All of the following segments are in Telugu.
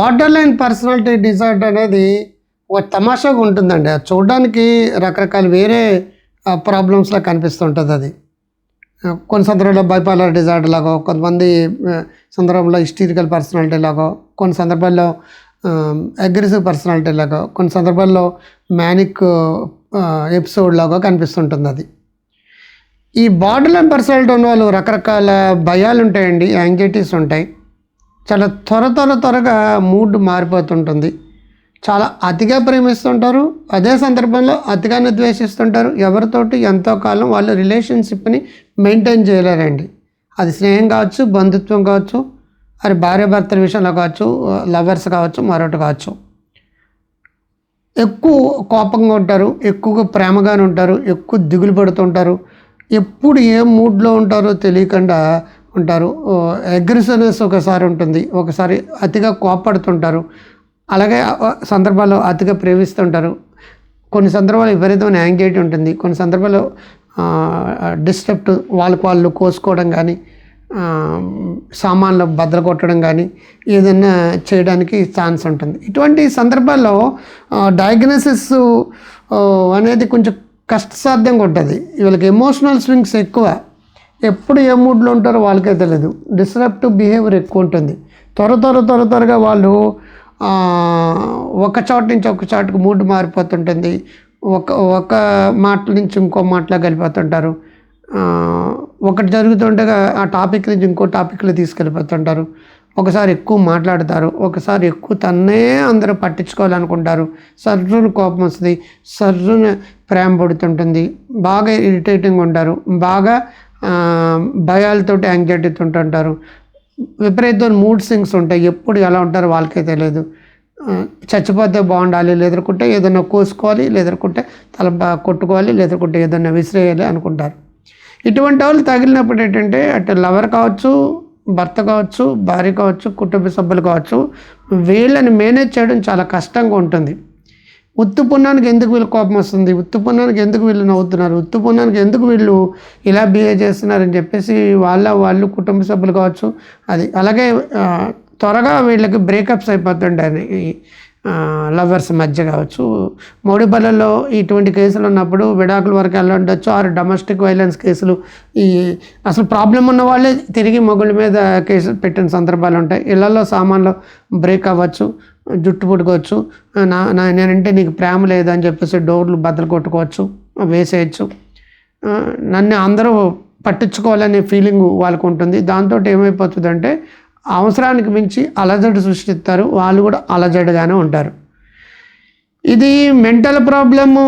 బార్డర్ లైన్ పర్సనాలిటీ డిజార్డర్ అనేది ఒక తమాషాగా ఉంటుందండి. అది చూడడానికి రకరకాల వేరే ప్రాబ్లమ్స్లా కనిపిస్తుంటుంది అది. కొన్ని సందర్భాల్లో బైపాలర్ డిజార్డర్ లాగో కొంతమంది సందర్భంలో హిస్టీరికల్ పర్సనాలిటీ లాగో కొన్ని సందర్భాల్లో అగ్రెసివ్ పర్సనాలిటీ లాగో కొన్ని సందర్భాల్లో మ్యానిక్ ఎపిసోడ్ లాగో కనిపిస్తుంటుంది అది. ఈ బార్డర్ లైన్ పర్సనాలిటీ ఉన్న వాళ్ళు రకరకాల భయాలు ఉంటాయండి యాంగ్జైటీస్ ఉంటాయి. చాలా త్వర త్వర త్వరగా మూడ్ మారిపోతుంటుంది. చాలా అతిగా ప్రేమిస్తుంటారు. అదే సందర్భంలో అతిగానే ద్వేషిస్తుంటారు. ఎవరితోటి ఎంతో కాలం వాళ్ళ రిలేషన్షిప్ని మెయింటైన్ చేయలేరండి. అది స్నేహం కావచ్చు బంధుత్వం కావచ్చు అది భార్యాభర్తల విషయంలో కావచ్చు లవర్స్ కావచ్చు మరొకటి కావచ్చు. ఎక్కువ కోపంగా ఉంటారు ఎక్కువగా ప్రేమగానే ఉంటారు ఎక్కువ దిగులు పడుతుంటారు. ఎప్పుడు ఏ మూడ్లో ఉంటారో తెలియకుండా ఉంటారు. అగ్రెసివ్నెస్ ఒకసారి ఉంటుంది. ఒకసారి అతిగా కోపడుతుంటారు అలాగే సందర్భాల్లో అతిగా ప్రేమిస్తుంటారు. కొన్ని సందర్భాల్లో విపరీతమైన యాంగ్జైటీ ఉంటుంది. కొన్ని సందర్భాల్లో డిస్టర్బ్ వాళ్ళకు వాళ్ళు కోసుకోవడం కానీ సామాన్లు బద్దలు కొట్టడం కానీ ఏదైనా చేయడానికి ఛాన్స్ ఉంటుంది. ఇటువంటి సందర్భాల్లో డయాగ్నోసిస్ అనేది కొంచెం కష్టసాధ్యంగా ఉంటుంది. వీళ్ళకి ఎమోషనల్ స్వింగ్స్ ఎక్కువ. ఎప్పుడు ఏ మూడ్లో ఉంటారో వాళ్ళకే తెలియదు డిస్రప్టివ్ బిహేవియర్ ఎక్కువ ఉంటుంది. త్వర త్వర త్వర త్వరగా వాళ్ళు ఒక చోట నుంచి ఒక చోటుకు మూడ్ మారిపోతుంటుంది. ఒక ఒక మాట నుంచి ఇంకో మాటలో కలిపోతుంటారు ఒకటి జరుగుతుండగా ఆ టాపిక్ నుంచి ఇంకో టాపిక్లో తీసుకెళ్ళిపోతుంటారు. ఒకసారి ఎక్కువ మాట్లాడతారు. ఒకసారి ఎక్కువ తన్నే అందరూ పట్టించుకోవాలనుకుంటారు. సర్రును కోపం వస్తుంది. సర్రును ప్రేమ పడుతుంటుంది. బాగా ఇరిటేటింగ్ ఉంటారు. బాగా భయాలతో యాంగ్జైటీతో ఉంటుంటారు విపరీతమైన మూడ్ సింగ్స్ ఉంటాయి. ఎప్పుడు ఎలా ఉంటారో వాళ్ళకే తెలియదు. చచ్చిపోతే బాగుండాలి లేదనుకుంటే ఏదైనా కోసుకోవాలి లేదనుకుంటే తల కొట్టుకోవాలి లేదనుకుంటే ఏదైనా విసిరేయాలి అనుకుంటారు. ఇటువంటి వాళ్ళు తగిలినప్పుడు ఏంటంటే అటు లవర్ కావచ్చు భర్త కావచ్చు భార్య కావచ్చు కుటుంబ సభ్యులు కావచ్చు వీళ్ళని మేనేజ్ చేయడం చాలా కష్టంగా ఉంటుంది. ఉత్తుపున్నానికి ఎందుకు వీళ్ళు కోపం వస్తుంది? ఉత్తుపున్నానికి ఎందుకు వీళ్ళు నవ్వుతున్నారు? ఉత్తుపున్నానికి ఎందుకు వీళ్ళు ఇలా బిహేవ్ చేస్తున్నారని చెప్పేసి వాళ్ళ వాళ్ళు కుటుంబ సభ్యులు కావచ్చు. అది అలాగే త్వరగా వీళ్ళకి బ్రేకప్స్ అయిపోతుంటాయి. ఈ లవర్స్ మధ్య కావచ్చు. మౌడిపల్లెల్లో ఇటువంటి కేసులు ఉన్నప్పుడు విడాకుల వరకు వెళ్ళొచ్చు ఆరు డొమెస్టిక్ వైలెన్స్ కేసులు ఈ అసలు ప్రాబ్లం ఉన్న వాళ్ళే తిరిగి మొగుళ్ళ మీద కేసులు పెట్టిన సందర్భాలు ఉంటాయి. ఇళ్ళలో సామాన్లు బ్రేక్ అవ్వచ్చు. జుట్టు పుట్టుకోవచ్చు. నా నా నేనంటే నీకు ప్రేమ లేదని చెప్పేసి డోర్లు బద్దలు కొట్టుకోవచ్చు వేసేయచ్చు. నన్ను అందరూ పట్టించుకోవాలనే ఫీలింగ్ వాళ్ళకు ఉంటుంది. దాంతో ఏమైపోతుందంటే అవసరానికి మించి అలజడి సృష్టిస్తారు. వాళ్ళు కూడా అలజడిగానే ఉంటారు. ఇది మెంటల్ ప్రాబ్లము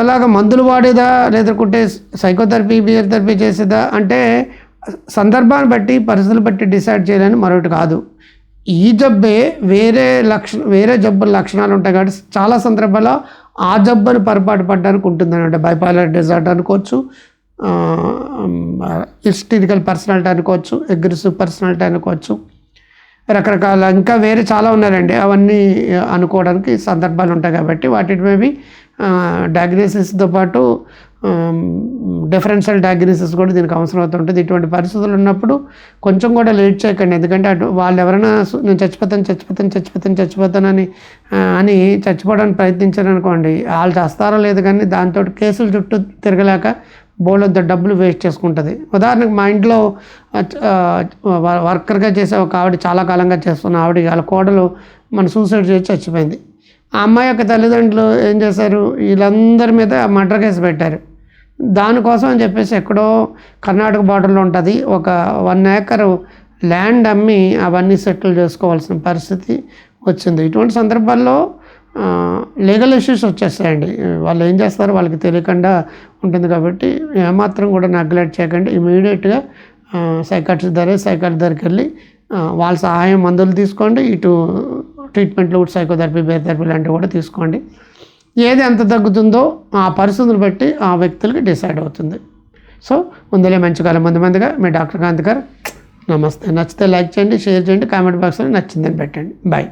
అలాగా మందులు వాడేదా లేదనుకుంటే సైకోథెరపీ బిహేవియర్ థెరపీ చేసేదా అంటే సందర్భాన్ని బట్టి పరిస్థితులు బట్టి డిసైడ్ చేయాలని మరొకటి కాదు. ఈ జబ్బే వేరే లక్షణ వేరే జబ్బుల లక్షణాలు ఉంటాయి కాబట్టి చాలా సందర్భాల్లో ఆ జబ్బుని పొరపాటు పడ్డానికి ఉంటుంది అంటే బైపాలర్ డిజార్డర్ అనుకోవచ్చు హిస్టరికల్ పర్సనాలిటీ అనుకోవచ్చు అగ్రెసివ్ పర్సనాలిటీ అనుకోవచ్చు. రకరకాల ఇంకా వేరే చాలా ఉన్నారండి అవన్నీ అనుకోవడానికి సందర్భాలు ఉంటాయి కాబట్టి వాటి మేబీ డయాగ్నోసిస్తో పాటు డిఫరెన్షియల్ డయాగ్నోసిస్ కూడా దీనికి అవసరం అవుతుంటుంది ఇటువంటి పరిస్థితులు ఉన్నప్పుడు కొంచెం కూడా లేట్ చేయకండి. ఎందుకంటే అటు వాళ్ళు ఎవరైనా నేను చచ్చిపోతాను చచ్చిపోతాను చచ్చిపోతాను చచ్చిపోతానని అని చచ్చిపోవడానికి ప్రయత్నించారనుకోండి వాళ్ళు చేస్తారో లేదు కానీ దాంతో కేసులు చుట్టూ తిరగలేక బోలంత డబ్బులు వేస్ట్ చేసుకుంటుంది. ఉదాహరణకు మా ఇంట్లో వర్కర్గా చేసే ఒక ఆవిడ చాలా కాలంగా చేస్తున్న ఆవిడ వాళ్ళ కోడలు మన సూసైడ్ చేసి చచ్చిపోయింది. ఆ అమ్మాయి యొక్క తల్లిదండ్రులు ఏం చేశారు? వీళ్ళందరి మీద మర్డర్ కేసు పెట్టారు. దానికోసం అని చెప్పేసి ఎక్కడో కర్ణాటక బార్డర్లో ఉంటుంది. ఒక వన్ ఏకర్ ల్యాండ్ అమ్మి అవన్నీ సెటిల్ చేసుకోవాల్సిన పరిస్థితి వచ్చింది. ఇటువంటి సందర్భాల్లో లీగల్ ఇష్యూస్ వచ్చేస్తాయండి. వాళ్ళు ఏం చేస్తారో వాళ్ళకి తెలియకుండా ఉంటుంది కాబట్టి ఏమాత్రం కూడా నెగ్లెక్ట్ చేయకండి. ఇమీడియట్గా సైకాట్రిస్ట్ దగ్గర సైకాట్రిస్ట్ దగ్గరికి వెళ్ళి వాళ్ళ సహాయం మందులు తీసుకోండి. ఇటు ట్రీట్మెంట్లు సైకోథెరపీ బేర్ థెరపీ లాంటివి కూడా తీసుకోండి. ఏది ఎంత తగ్గుతుందో ఆ పరిస్థితులు బట్టి ఆ వ్యక్తులకి డిసైడ్ అవుతుంది. సో ముందులే మంచి కాలం మంది మందిగా మీ డాక్టర్ కాంత్ గారు నమస్తే. నచ్చితే లైక్ చేయండి షేర్ చేయండి కామెంట్ బాక్స్లో నచ్చిందని పెట్టండి. బాయ్.